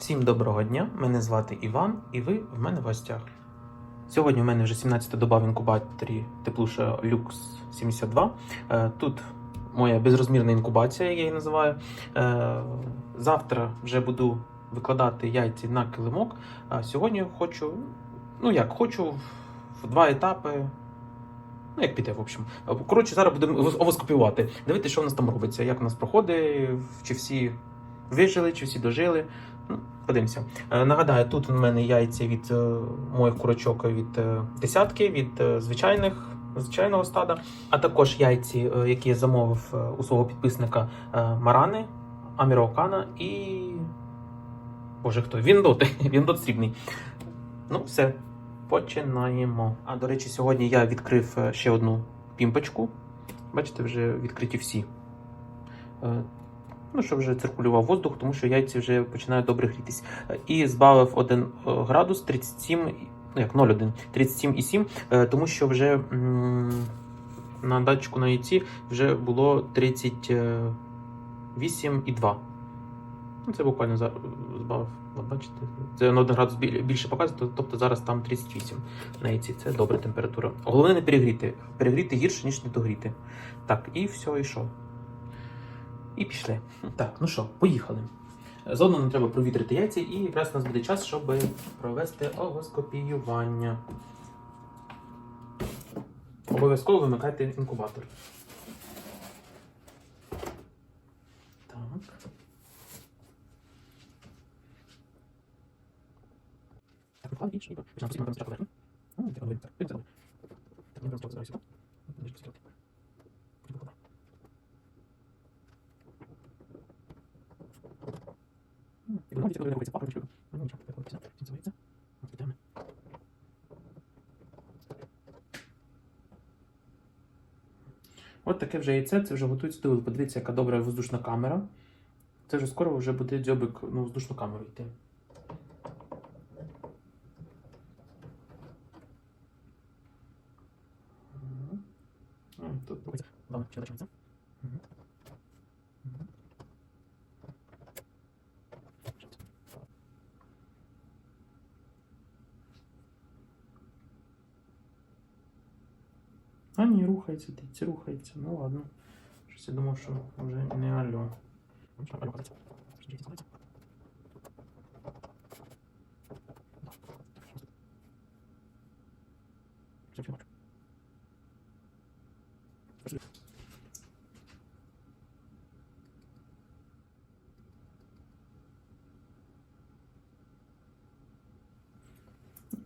Всім доброго дня! Мене звати Іван, і ви в мене в гостях. Сьогодні у мене вже 17-та доба в інкубаторі Теплуша Lux 72. Е, Тут моя безрозмірна інкубація, я її називаю. Е, Завтра вже буду викладати яйці на килимок. А сьогодні хочу, ну як, хочу в два етапи. Ну, як піде, в общем. Коротше, зараз будемо овоскопіювати. Дивитися, що в нас там робиться, як у нас проходить, чи всі вижили, чи всі дожили. Подивимося. Е, Нагадаю, тут в мене яйця від е, моїх курочок від е, десятки, від звичайних. Звичайного стада, а також яйці, які я замовив у свого підписника Марани, Аміроокана і. Боже хто? Віндот. Віндот срібний. Ну, все, починаємо. А до речі, сьогодні я відкрив ще одну пімпочку. Бачите, вже відкриті всі. Е, Ну, щоб вже циркулював воздух, тому що яйці вже починають добре грітись. Е, І збавив 1 градус 37, ну як 0,1, 37,7, е, тому що вже на датчику на яйці вже було 38,2. Ну, це буквально збавив. От бачите, це на 1 градус більше показує, тобто зараз там 38 на яйці. Це добра температура. Головне не перегріти. Перегріти гірше, ніж не догріти. Так, і все, і що? І пішли. Так, ну що, поїхали. Заодно нам треба провітрити яйця, і якраз у нас буде час, щоб провести овоскопіювання. Обов'язково вимикайте інкубатор. Так. Так, ну. Почнемо постійно спочатку верхню. Ну, так, так, так, так. Так, ми просто зараз сюди. Ближче посілки. Потім покладаємо. М, і виходить, коли рухається папочку. Ну, нічого, так, ось, всім здається. Ось, підемо. От таке вже яйце, це вже готується до вилупу. Подивіться, яка добра воздушна камера. Це вже скоро вже буде дзьобик на воздушну камеру йти. Тут рухається. Ладно, ще почнеться. Ні, рухається. Ну ладно. Щось я думав, що вже не алло. Ну, що, алло, кажеться. Що, дійсно складається? Да. Все, все бачу. Пошли.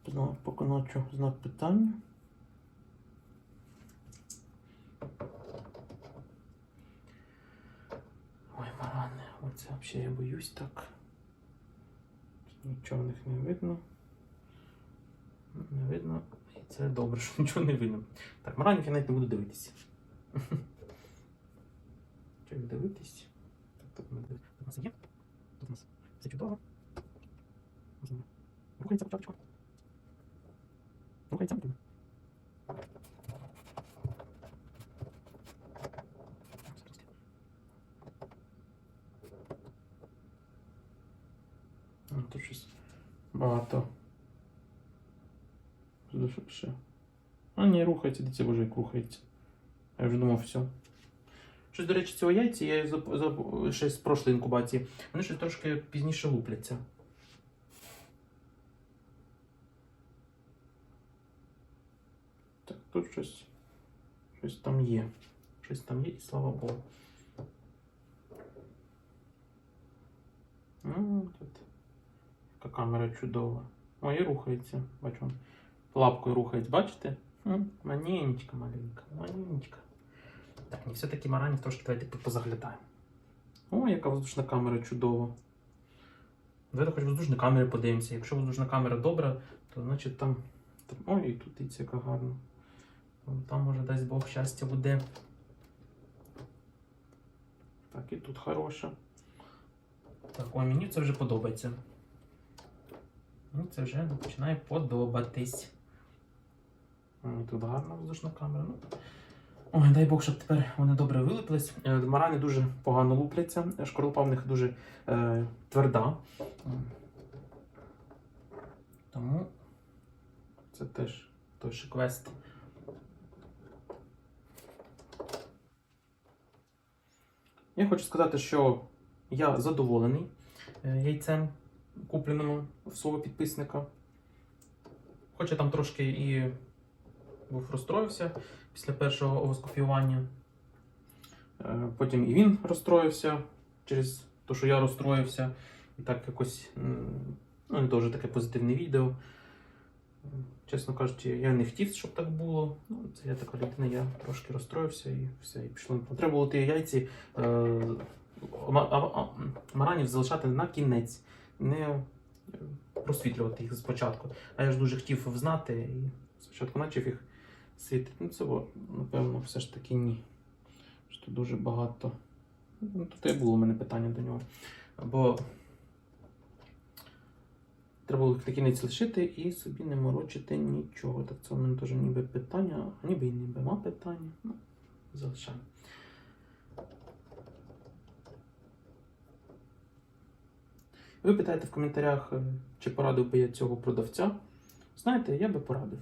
Знову поки ночі знак питання. Ой, барани, оце взагалі я боюсь так. Нічого в них не видно. Не видно. І це добре, що нічого не видно. Так, маранів я навіть не буду дивитися. Їх дивитись? Так. Тут у нас є. Тут у нас все чудово. Рухається початочку. Рухається. А, Тут щось багато. Що ще- ще? А, ні, рухається, дивіться, боже, як рухається. Я вже думав, все. Щось, до речі, цього яйця я за, за, ще з прошлої інкубації. Вони ще трошки пізніше лупляться. Так, тут щось. Щось там є. Щось там є, і слава Богу. Ну, тут. Камера чудова. О, і рухається. Бачу. Лапкою рухається, бачите? Маненечка маленька, маненечка. Так, ні, все-таки маранів трошки давайте позаглядаємо. О, яка воздушна камера чудова. Давайте хоч воздушні камери подивимося. Якщо воздушна камера добра, то значить там. Ой, і тут і яка гарно. Там може дасть Бог щастя буде. Так, і тут хороша. Так, ой, мені це вже подобається. Мені це вже починає подобатись. Тут гарна воздушна камера. Ну, Ой, дай Бог, щоб тепер вони добре вилиплись. Е, Марани дуже погано лупляться. Шкорлупа в них дуже е, тверда. Тому це теж той ще квест. Я хочу сказати, що я задоволений е, яйцем, купленим в свого підписника. Хоч я там трошки і був розстроївся після першого оскопіювання. Е, Потім і він розстроївся через те, що я розстроївся. І так якось ну, дуже таке позитивне відео. Чесно кажучи, я не хотів, щоб так було. Ну, це я така людина, я трошки розстроївся і все, і пішло. Треба було ті яйці е, маранів залишати на кінець, не е, просвітлювати їх спочатку. А я ж дуже хотів знати і спочатку почав їх світити. Ну, це, напевно, все ж таки ні. Що дуже багато. Ну, тут і було у мене питання до нього. Бо треба було їх на кінець лишити і собі не морочити нічого. Так це у мене теж ніби питання, ніби і ніби ма питання. Ну, залишаємо. Ви питаєте в коментарях, е, чи порадив би я цього продавця. Знаєте, я би порадив.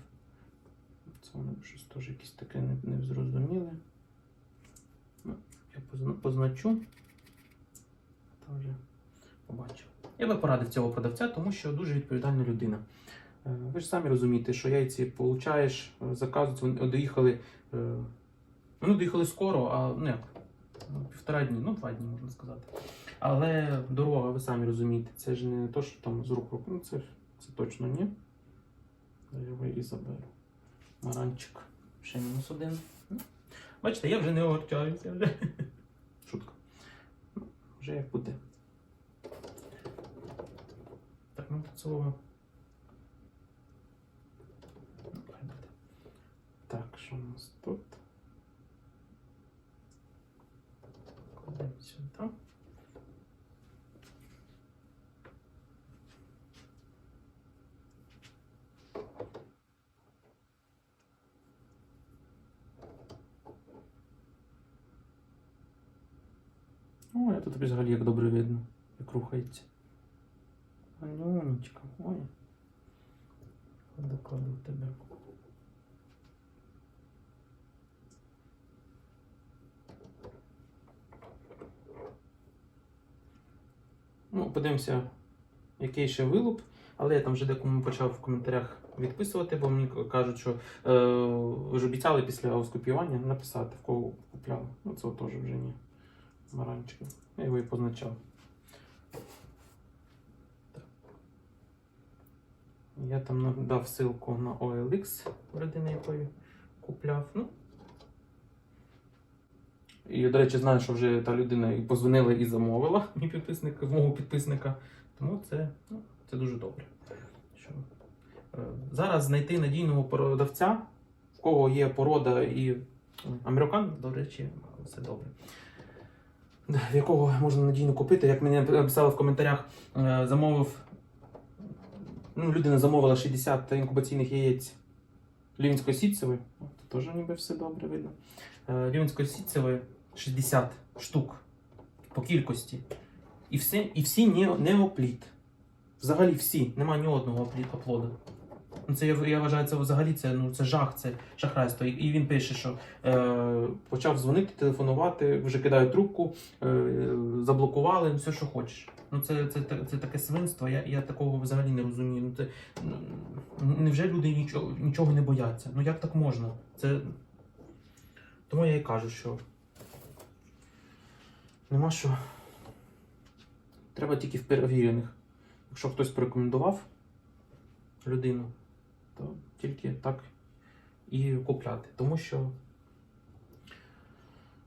Це воно щось теж якесь таке незрозуміле. Ну, я позначу. Та вже побачив. Я би порадив цього продавця, тому що дуже відповідальна людина. Е, Ви ж самі розумієте, що яйці получаєш, е, заказують, вони доїхали. Вони доїхали скоро, а ну як? Ну, Півтора дні, ну два дні можна сказати. Але дорога, ви самі розумієте, це ж не то, що там з рук руку. Ну це, це точно ні. Його і заберу. Маранчик. Ще мінус один. Ну, Бачите, я вже не огорчаюся. Вже. Шутка. Ну, Вже як буде. Так, ну цього. Так, що у нас тут? Ой, а тут взагалі як добре видно, як рухається. Альонечка, ой. Кладу, кладу тебе. Ну, подивимося, який ще вилуп. Але я там вже декому почав в коментарях відписувати, бо мені кажуть, що е, ж обіцяли після оскопіювання написати, в кого купляли. Ну, це теж вже ні. Маранчики. Я його і позначав. Я там дав ссылку на OLX людини, якої купляв. Ну. І, до речі, знаю, що вже та людина і позвонила і замовила мій підписник, мого підписника. Тому це, ну, це дуже добре. Що, е, зараз знайти надійного продавця, в кого є порода і американ, до речі, все добре. Якого можна надійно купити, як мені написали в коментарях, е, замовив. Ну, людина замовила 60 інкубаційних яєць Лівінської сітцевої. Тут теж ніби все добре видно. Е, Лівінської сітцевої 60 штук по кількості. І, все, і всі не, неопліт. Взагалі всі. Нема ні одного оплоду. Ну, Це я, я вважаю, це взагалі це, ну, це жах, це шахрайство. І, і він пише, що е, почав дзвонити, телефонувати, вже кидають трубку, е, заблокували, ну, все, що хочеш. Ну, це, це, це, це таке свинство, я, я такого взагалі не розумію. Ну, це, ну, невже люди нічого, нічого не бояться? Ну як так можна? Це... Тому я і кажу, що нема що. Треба тільки в перевірених. Якщо хтось порекомендував людину, то тільки так і купляти. Тому що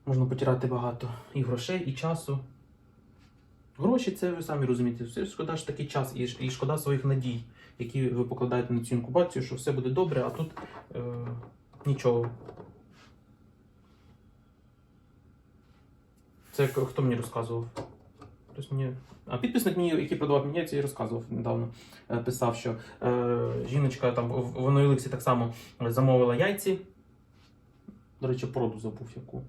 можна потирати багато і грошей, і часу. Гроші це ви самі розумієте. Все шкода ж такий час і, шкода своїх надій, які ви покладаєте на цю інкубацію, що все буде добре, а тут е, нічого. Це хто мені розказував? Хтось мені. А підписник мені, який продавав мені, я розказував недавно. Е, писав, що е, жіночка там в в так само замовила яйці. До речі, породу забув яку.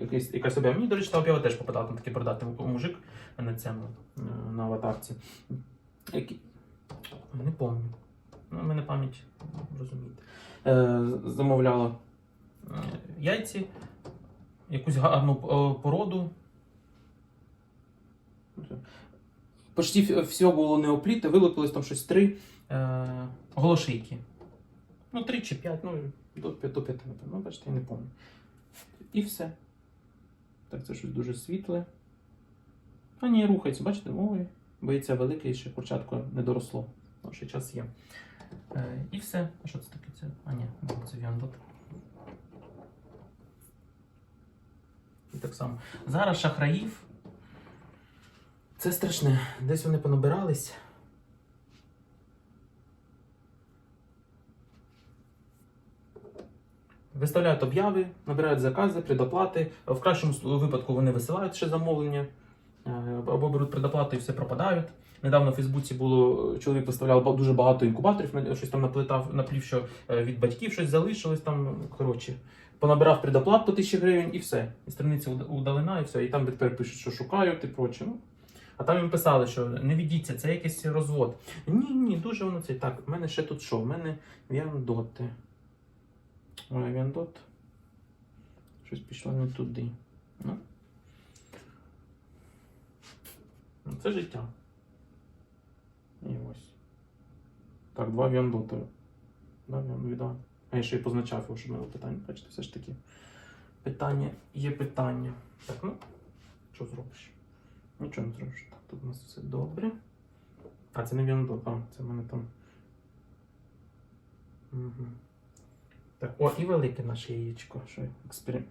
Якась, якась об'ява. Мені, до речі, на об'яву теж попадав там такий продати мужик на цьому е, на аватарці. Які... Не пам'ятаю. Ну, мене пам'ять, розумієте. Е, замовляла е, яйці, якусь гарну породу. Почти все було неопліте, вилупилось там щось три е, голошийки. Ну, три чи п'ять, ну, до п'яти, п'яти. Ну, бачите, я не пам'ятаю. І все. Так, це щось дуже світле. А ні, рухається, бачите? Ой, боїться велике і ще курчатко не доросло. Ну, ще час є. Е, і все. А що це таке? Це? А ні, це віандот. І так само. Зараз шахраїв. Це страшне. Десь вони понабирались. Виставляють обяви, набирають закази, предоплати. В кращому випадку вони висилають ще замовлення, е, або беруть предоплату і все пропадають. Недавно в Фейсбуці було чоловік виставляв дуже багато інкубаторів, щось там наплетав, наплів, що е, від батьків щось залишилось там. Коротше, понабирав предоплат по тисячі гривень і все. І страниця уд- удалена, і все. І там тепер пишуть, що шукають і проче. Ну, а там їм писали, що не відійдіться, це якийсь розвод. Ні, ні, дуже воно це. Так, в мене ще тут що? В мене віандоти. Ой, віандот. Щось пішло не туди. Ну. Ну, Це життя. І ось. Так, два віандоти. Да, віда. А я ще й позначав його, щоб не питання. Бачите, все ж таки. Питання є питання. Так, ну, що зробиш? Нічого не зробиш. Так, тут у нас все добре. А, це не віандот, це в мене там. Угу. Так, о, і велике наше яєчко. Що експеримент.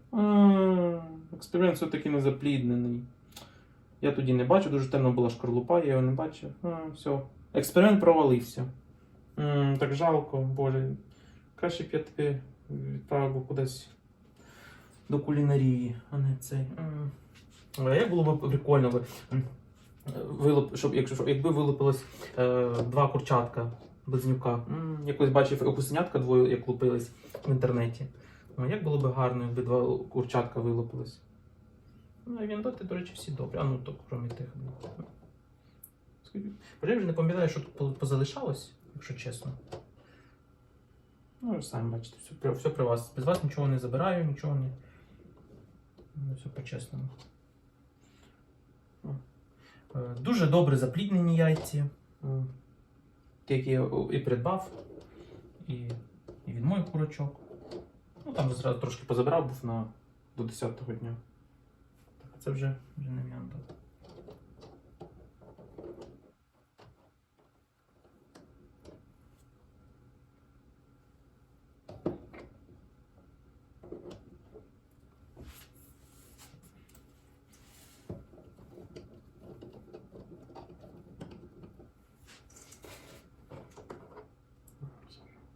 Експеримент все-таки не запліднений. Я тоді не бачив, дуже темна була шкарлупа, я його не бачив. А, все. Експеримент провалився. М, так жалко, боже. Краще б я тебе відправив кудись до кулінарії, а не цей. М. А як було б прикольно. Вилуп, щоб, якщо, якби вилупилось е, два курчатка близнюка. Якось бачив окусенятка двоє, як лупились в інтернеті. Ну, як було б гарно, якби два курчатка вилупились. Ну, а віндоти, до речі, всі добрі. А ну то, крім тих. ну. Я вже не пам'ятаю, що тут позалишалось, якщо чесно. Ну, ви самі бачите, все, все при вас. Без вас нічого не забираю, нічого не. Ну, все по-чесному. Е, Дуже добре запліднені яйці. М. Які я і придбав, і, і від моїх курочок. Ну там зразу трошки позабирав, був на до 10-го дня. Так, це вже, вже не м'янда.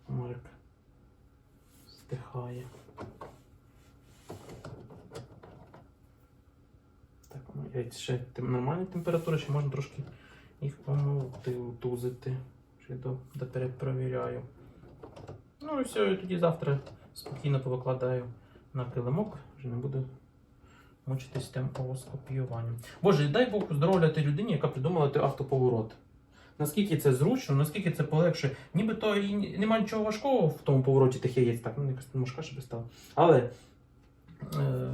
Марк здихає. Так, ну, яйця ще нормальна температура, ще можна трошки їх помолоти, утузити. Ще до, до перепровіряю. Ну і все, і тоді завтра спокійно повикладаю на килимок, вже не буду мучитись тим овоскопіюванням. Боже, дай Бог поздоровляти людині, яка придумала той автоповорот. Наскільки це зручно, наскільки це полегшує. Нібито і нема нічого важкого в тому повороті тих яєць, так, ну якось мушка ще би стала. Але е,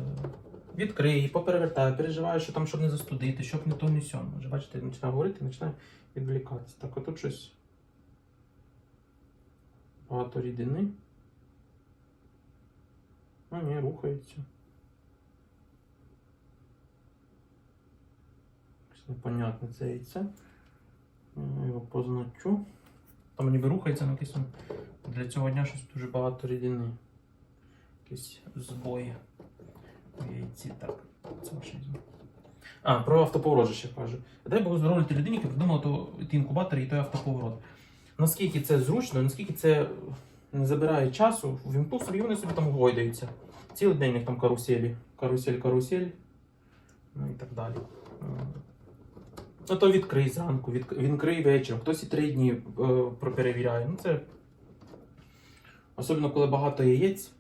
відкрий, поперевертай, переживаю, що там, щоб не застудити, щоб не то, не сьом. Вже бачите, починаю говорити, починаю відволікатися. Так, отут щось багато рідини. А, ні, рухається. Непонятне це яйце. Я його позначу. Там ніби рухається написано. Для цього дня щось дуже багато рідини. Якісь збої яйці. Так, це ваше. А, про автоповорот ще кажу. Дай Бог здоров'я людині, яка придумала то, ті і той автоповорот. Наскільки це зручно, наскільки це не забирає часу, вімкнув собі, вони собі там гойдаються. Цілий день у них там каруселі. Карусель, карусель. Ну і так далі. Ну, то відкрий зранку, від, відкрий вечором, хтось і три дні е, проперевіряє. Ну, це. Особливо, коли багато яєць.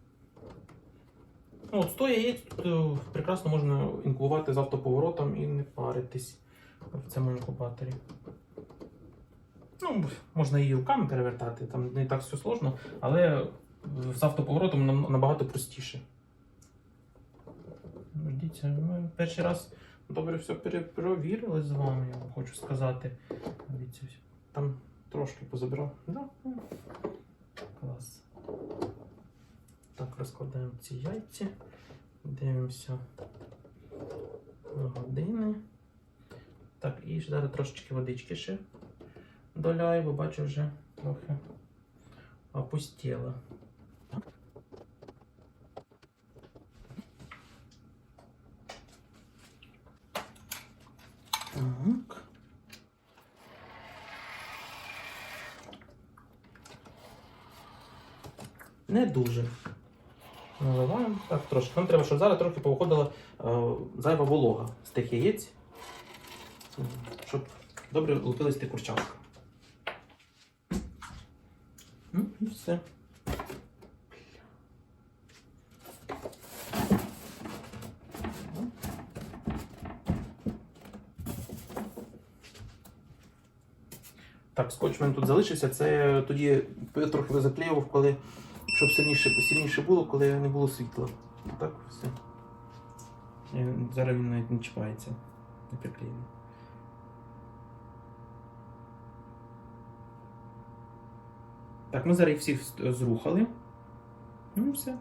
Ну, от 100 яєць тут прекрасно можна інкубувати з автоповоротом і не паритись в цьому інкубаторі. Ну, можна її руками перевертати, там не так все сложно, але з автоповоротом набагато простіше. Дивіться, ми перший раз добре все перепровірили з вами, я вам хочу сказати. Дивіться, там трошки позабирав. Да? ну, Клас. Так, розкладаємо ці яйця. Дивимося на години. Так, і зараз трошечки водички ще доляю, бо бачу вже трохи опустіло. Не дуже. Наливаємо. Так, трошки. Нам треба, щоб зараз трохи повиходила е, зайва волога з тих яєць, щоб добре лупились ті курчатка. Ну, і все. Так, скотч в тут залишився. Це тоді трохи заклеював, коли щоб сильніше, сильніше було, коли не було світла. Так, все. І Зараз він навіть не чіпається. Не приклеєний. Так, ми зараз їх всіх зрухали. Ну все.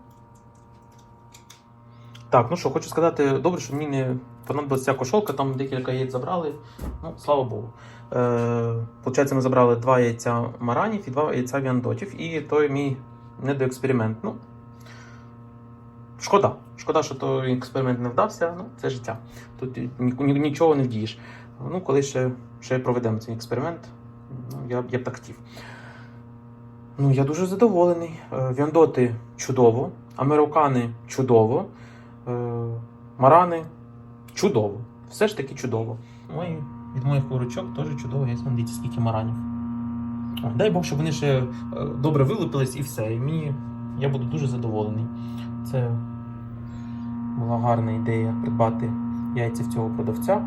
Так, ну що, хочу сказати, добре, що мені не понадобилася ця кошолка, там декілька яєць забрали. Ну, слава Богу. Е, Получається, ми забрали два яйця маранів і два яйця віандотів. І той мій недоексперимент. Ну, шкода. Шкода, що той експеримент не вдався. Ну, це життя. Тут ні- ні- нічого не вдієш. Ну, коли ще, ще проведемо цей експеримент, ну, я, я б так хотів. Ну, я дуже задоволений. Е, Віандоти чудово, американи чудово, е, марани чудово. Все ж таки чудово. Мої, від моїх курочок теж чудово, є дивіться, скільки маранів. Дай Бог, щоб вони ще е, добре вилупились і все. І мені я буду дуже задоволений. Це була гарна ідея придбати яйця в цього продавця,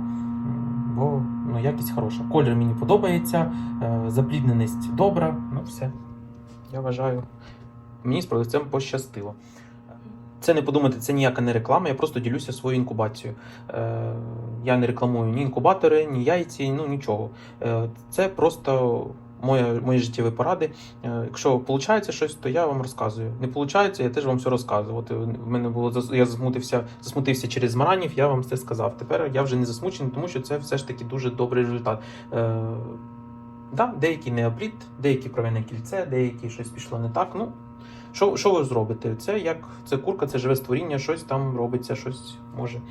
бо ну, якість хороша. Колір мені подобається, е, заплідненість добра. Ну все. Я вважаю, мені з продавцем пощастило. Це не подумайте, це ніяка не реклама, я просто ділюся своєю інкубацією. Е, я не рекламую ні інкубатори, ні яйці, ну нічого. Е, це просто моє, мої життєві поради. Е, якщо виходить щось, то я вам розказую. Не виходить, я теж вам все розказую. От е, в мене було я засмутився, засмутився через маранів, я вам це сказав. Тепер я вже не засмучений, тому що це все ж таки дуже добрий результат. Е, да, деякі неопліт, деякі кров'яне кільце, деякі щось пішло не так. Ну, що, що ви зробите? Це як це курка, це живе створіння, щось там робиться, щось може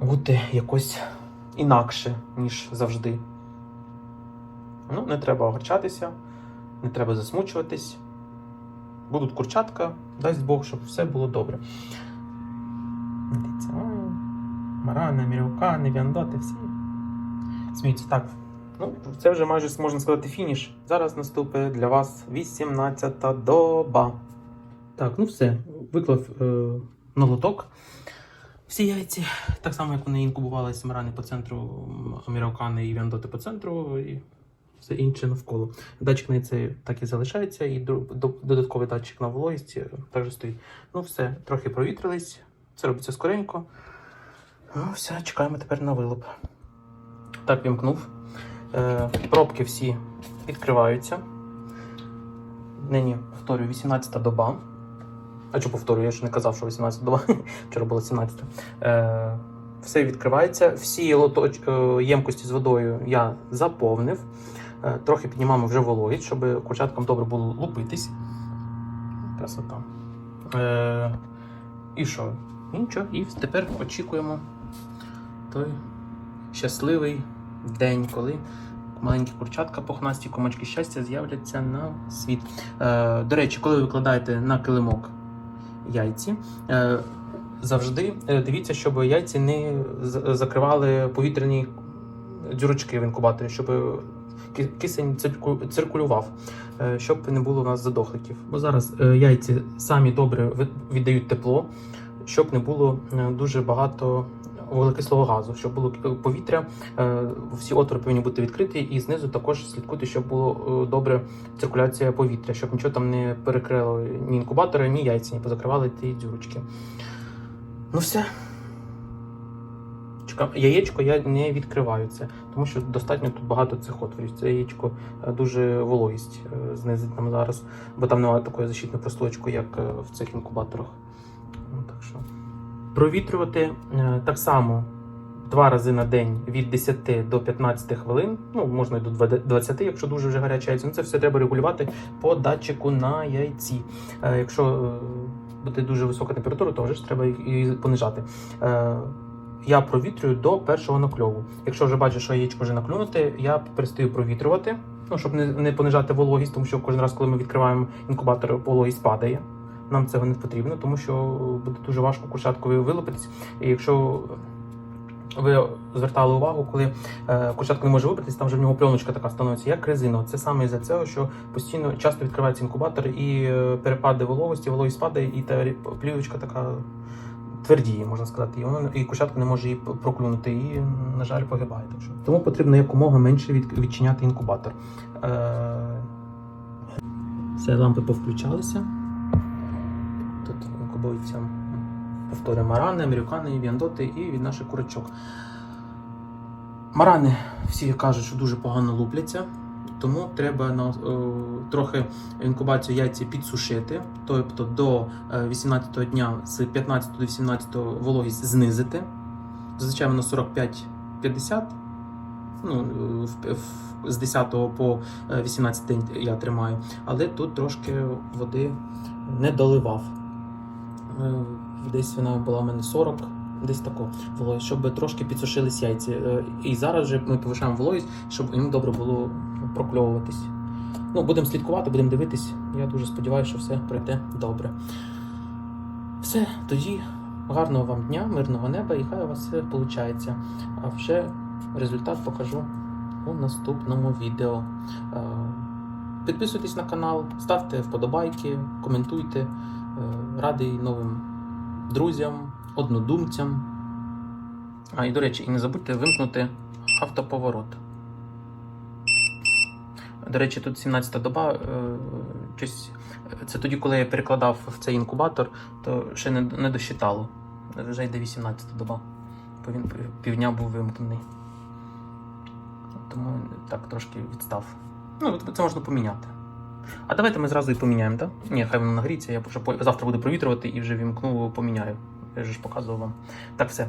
бути якось інакше, ніж завжди. Ну, не треба огорчатися, не треба засмучуватись. Будуть курчатка, дасть Бог, щоб все було добре. Дивіться, ой, Марани, мірюкани, віандоти, всі. Сміються так. Ну, це вже майже можна сказати фініш. Зараз наступить для вас 18-та доба. Так, ну все. Виклав е, на лоток всі яйці. Так само, як вони інкубувалися марани по центру, амірокани і віандоти по центру, і все інше навколо. Датчик на це так і залишається, і до- до- додатковий датчик на вологість е, також стоїть. Ну, все, трохи провітрились. Це робиться скоренько. Ну, все, чекаємо тепер на вилуп. Так, вімкнув. Е, пробки всі відкриваються. Нині, повторюю, 18 доба. А що повторюю, я ж не казав, що 18 доба. Вчора було 17. Е, все відкривається. Всі лоточ... е, ємкості з водою я заповнив. Е, трохи піднімаємо вже вологість, щоб курчаткам добре було лупитись. Красота. Е, і що? Нічого. І тепер очікуємо той щасливий день, коли маленькі курчатка, пухнасті комочки щастя з'являться на світ. Е, до речі, коли ви викладаєте на килимок яйці, е, завжди е, дивіться, щоб яйці не закривали повітряні дюрочки в інкубаторі, щоб кисень цирку- циркулював, е, щоб не було у нас задохликів. Бо зараз е, яйці самі добре віддають тепло, щоб не було е, дуже багато вуглекислого газу, щоб було повітря, всі отвори повинні бути відкриті, і знизу також слідкуйте, щоб було добре циркуляція повітря, щоб нічого там не перекрило ні інкубатори, ні яйця, не позакривали ті дзюрочки. Ну все. Чекам, яєчко я не відкриваю це, тому що достатньо тут багато цих отворів. Це яєчко е, дуже вологість е, знизить нам зараз, бо там немає такої защитної прослойки, як е, в цих інкубаторах. Ну, так що. Провітрювати так само два рази на день від 10 до 15 хвилин. Ну, можна і до 20, якщо дуже вже гаряче яйця. Ну, це все треба регулювати по датчику на яйці. Якщо буде дуже висока температура, то вже ж треба і понижати. Я провітрюю до першого накльову. Якщо вже бачу, що яєчко вже наклюнуте, я перестаю провітрювати, ну, щоб не, не понижати вологість, тому що кожен раз, коли ми відкриваємо інкубатор, вологість падає. Нам цього не потрібно, тому що буде дуже важко курчаткові вилупитись. І якщо ви звертали увагу, коли е, курчатка не може вибратись, там вже в нього пленочка така становиться, як резинова. Це саме із-за цього, що постійно часто відкривається інкубатор і е, перепади вологості, вологість падає, і та плівочка така твердіє, можна сказати, і воно і курчатка не може її проклюнути, і, на жаль, погибає. Так що. Тому потрібно якомога менше від, відчиняти інкубатор. Е, все, лампи повключалися. Тут інкубуються повтори марани, американи, віандоти і від наших курочок. Марани всі кажуть, що дуже погано лупляться, тому треба на, е, трохи інкубацію яйця підсушити, тобто до е, 18 дня з 15 до 18 вологість знизити. Зазвичай вона 45-50. Ну, е, з 10 по е, 18 день я тримаю, але тут трошки води не доливав. Е, Десь вона була в мене 40, десь тако вологість, щоб трошки підсушились яйця. Е, І зараз вже ми повишаємо вологість, щоб їм добре було прокльовуватись. Ну, будемо слідкувати, будемо дивитись. Я дуже сподіваюся, що все пройде добре. Все, тоді гарного вам дня, мирного неба і хай у вас все виходить. А вже результат покажу у наступному відео. Е, Підписуйтесь на канал, ставте вподобайки, коментуйте. Е, Радий новим друзям, однодумцям. А, і до речі, і не забудьте вимкнути автоповорот. До речі, тут 17 доба. е, щось, це тоді, коли я перекладав в цей інкубатор, то ще не, не досчитало. Вже йде 18 доба. Бо він півдня був вимкнений. Тому так трошки відстав. Ну, це можна поміняти. А давайте ми зразу і поміняємо, так? Ні, хай воно нагріється, я завтра буду провітрювати і вже вімкну, поміняю. Я ж показував вам. Так, все.